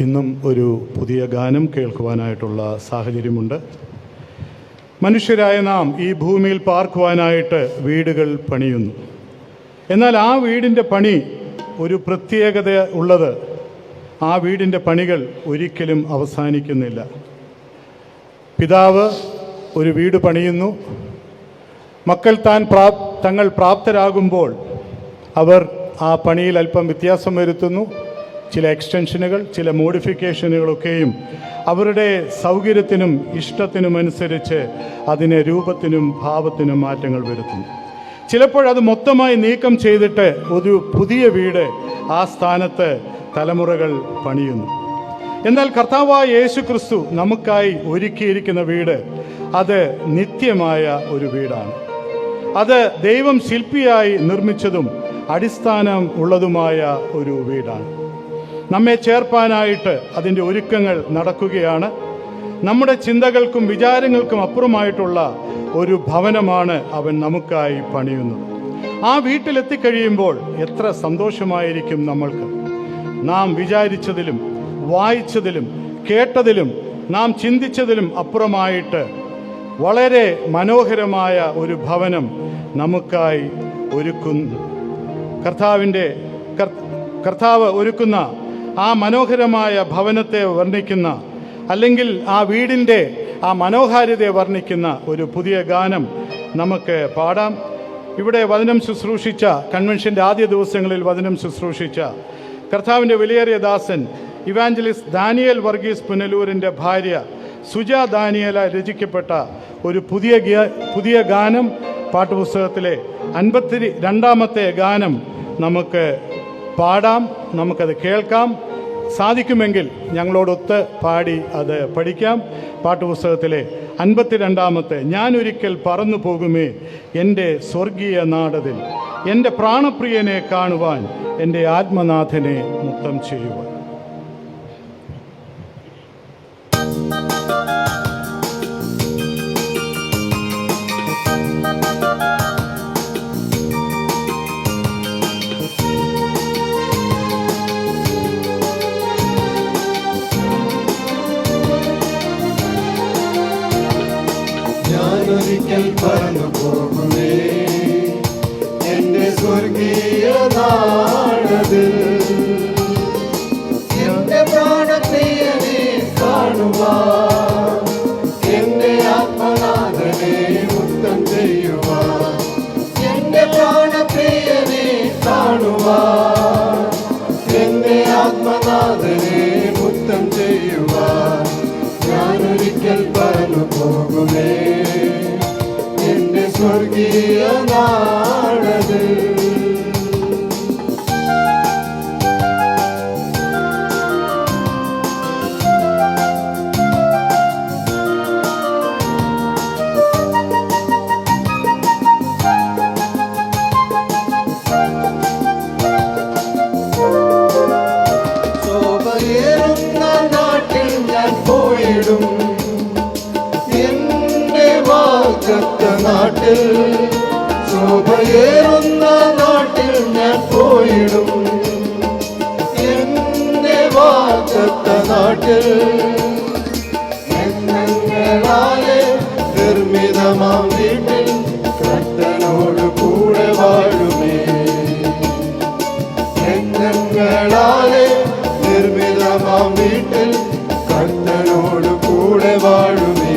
ഇന്നും ഒരു പുതിയ ഗാനം കേൾക്കുവാനായിട്ടുള്ള സാഹചര്യമുണ്ട്. മനുഷ്യരായ നാം ഈ ഭൂമിയിൽ പാർക്കുവാനായിട്ട് വീടുകൾ പണിയുന്നു. എന്നാൽ ആ വീടിന്റെ പണി ഒരു പ്രത്യേകത ഉള്ളത് ആ വീടിന്റെ പണികൾ ഒരിക്കലും അവസാനിക്കുന്നില്ല. പിതാവ് ഒരു വീട് പണിയുന്നു. മക്കൾ താൻ പ്രാപ് തങ്ങൾ പ്രാപ്തരാകുമ്പോൾ അവർ ആ പണിയിൽ അല്പം വ്യത്യാസം വരുത്തുന്നു. ചില എക്സ്റ്റൻഷനുകൾ ചില മോഡിഫിക്കേഷനുകളൊക്കെയും അവരുടെ സൗകര്യത്തിനും ഇഷ്ടത്തിനുമനുസരിച്ച് അതിനെ രൂപത്തിനും ഭാവത്തിനും മാറ്റങ്ങൾ വരുത്തും ചിലപ്പോഴത് മൊത്തമായി നീക്കം ചെയ്തിട്ട് ഒരു പുതിയ വീട് ആ സ്ഥാനത്ത് തലമുറകൾ പണിയുന്നു. എന്നാൽ കർത്താവായ യേശു ക്രിസ്തു നമുക്കായി ഒരുക്കിയിരിക്കുന്ന വീട് അത് നിത്യമായ ഒരു വീടാണ്. അത് ദൈവം ശില്പിയായി നിർമ്മിച്ചതും അടിസ്ഥാനം ഉള്ളതുമായ ഒരു വീടാണ്. നമ്മെ ചേർപ്പാനായിട്ട് അതിന്റെ ഒരുക്കങ്ങൾ നടക്കുകയാണ്. നമ്മുടെ ചിന്തകൾക്കും വിചാരങ്ങൾക്കും അപ്പുറമായിട്ടുള്ള ഒരു ഭവനമാണ് അവൻ നമുക്കായി പണിയുന്നത്. ആ വീട്ടിലെത്തിക്കഴിയുമ്പോൾ എത്ര സന്തോഷമായിരിക്കും നമ്മൾക്ക്. നാം വിചാരിച്ചതിലും വായിച്ചതിലും കേട്ടതിലും നാം ചിന്തിച്ചതിലും അപ്പുറമായിട്ട് വളരെ മനോഹരമായ ഒരു ഭവനം നമുക്കായി ഒരുക്കുന്നു. കർത്താവിന്റെ കർത്താവ് ഒരുക്കുന്ന ആ മനോഹരമായ ഭവനത്തെ വർണിക്കുന്ന അല്ലെങ്കിൽ ആ വീടിന്റെ ആ മനോഹാരിതയെ വർണിക്കുന്ന ഒരു പുതിയ ഗാനം നമുക്ക് പാടാം. ഇവിടെ വചനം ശുശ്രൂഷിച്ച കൺവെൻഷന്റെ ആദ്യ ദിവസങ്ങളിൽ വചനം ശുശ്രൂഷിച്ച കർത്താവിന്റെ വിലയേറിയ ദാസൻ ഇവാഞ്ചലിസ്റ്റ് ദാനിയൽ വർഗീസ് പുനലൂരിന്റെ ഭാര്യ സുജ ദാനിയല രചിക്കപ്പെട്ട ഒരു പുതിയ പുതിയ ഗാനം പാട്ടുപുസ്തകത്തിലെ അൻപത്തി രണ്ടാമത്തെ ഗാനം നമുക്ക് പാടാം നമുക്കത് കേൾക്കാം. സാധിക്കുമെങ്കിൽ ഞങ്ങളോടൊത്ത് പാടി അത് പഠിക്കാം. പാട്ടുപുസ്തകത്തിലെ അൻപത്തിരണ്ടാമത്തെ ഞാനൊരിക്കൽ പറന്നു പോകുമേ എന്റെ സ്വർഗീയ നാടതിൽ. എന്റെ പ്രാണപ്രിയനെ കാണുവാൻ എന്റെ ആത്മനാഥനെ മുത്തം ചെയ്യുവാൻ. പറന്നു പോകുമേ എന്റെ സ്വർഗീയ നാടതിൽ എന്റെ പ്രാണപ്രിയനെ കാണുവാൻ ശോഭയേറുന്ന നാട്ടിൽ ഞാൻ പോയിടും. എന്റെ വാക്കത്ത നാട്ടിൽ ശോഭയേറുന്ന നാട്ടിൽ ഞാൻ പോയിടും. എന്റെ വാക്കത്ത നാട്ടിൽ വീട്ടിൽ കർത്തനോട് കൂടെ വാഴുമേ.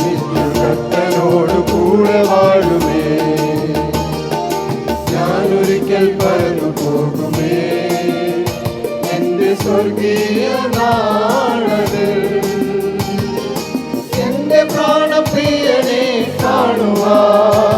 നിത്യ കർത്തനോട് കൂടെ വാഴുമേ. ഞാനൊരിക്കൽ പറഞ്ഞു പോകുമേ. എന്റെ സ്വർഗീയ നാടത് എന്റെ പ്രാണപ്രിയനെ കാണുവാൻ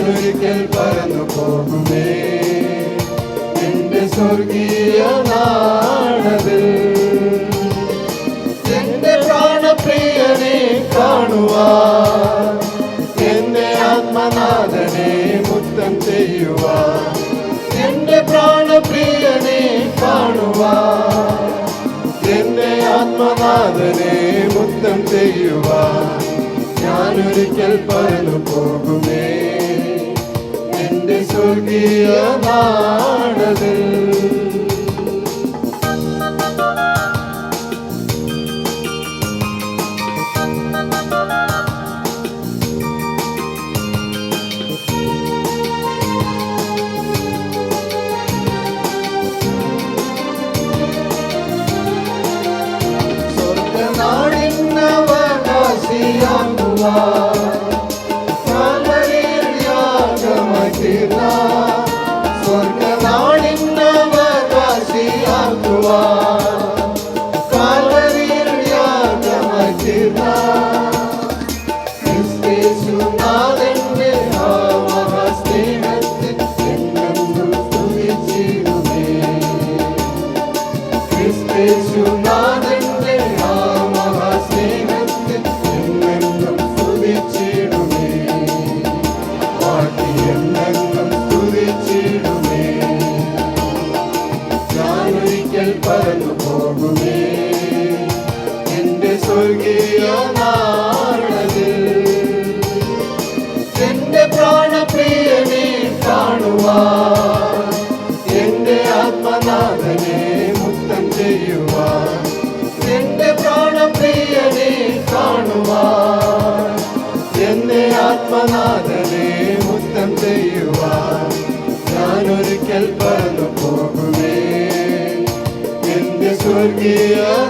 ഞാനൊരിക്കൽ പറന്നു പോകുമേ. എന്റെ സ്വർഗീയ നാടതിൽ എന്റെ പ്രാണപ്രിയനെ കാണുവാൻ. എന്റെ ആത്മനാഥനെ മുത്തം ചെയ്യുവാൻ. എന്റെ പ്രാണപ്രിയനെ കാണുവാൻ. എന്റെ ആത്മനാഥനെ മുത്തം ചെയ്യുവാൻ. ഞാനൊരിക്കൽ പറന്നു പോകുമേ. സ്വർഗീയ നാടതിൽ പ്രാണപ്രിയനെ കാണുവാൻ. എന്റെ ആത്മനാഥനെ മുത്തം ചെയ്യുവാൻ. എന്റെ പ്രാണപ്രിയനെ കാണുവാൻ. എന്റെ ആത്മനാഥനെ മുത്തം ചെയ്യുവാൻ. ഞാനൊരിക്കൽ പറന്നു പോകുമേ. എന്റെ സ്വർഗീയ